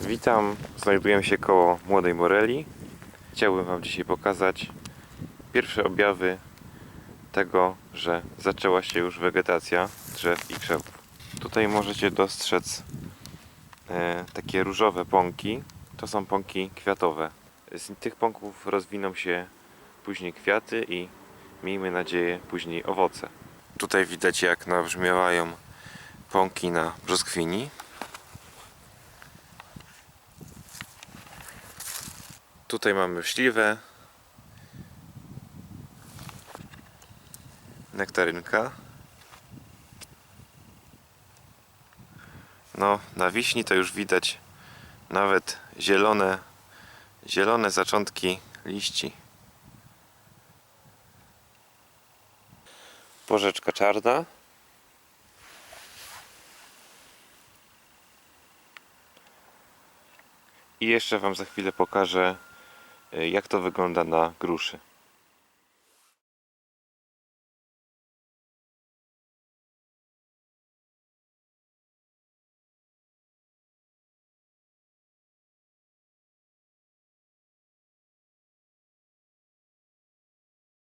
Witam, znajduję się koło Młodej Moreli. Chciałbym Wam dzisiaj pokazać pierwsze objawy tego, że zaczęła się już wegetacja drzew i krzewów. Tutaj możecie dostrzec e, takie różowe pąki. To są pąki kwiatowe. Z tych pąków rozwiną się później kwiaty i miejmy nadzieję później owoce. Tutaj widać jak nabrzmiewają pąki na brzoskwini. Tutaj mamy śliwę, nektarynka. No, na wiśni to już widać nawet zielone, zielone zaczątki liści. Porzeczka czarna. I jeszcze Wam za chwilę pokażę, jak to wygląda na gruszy.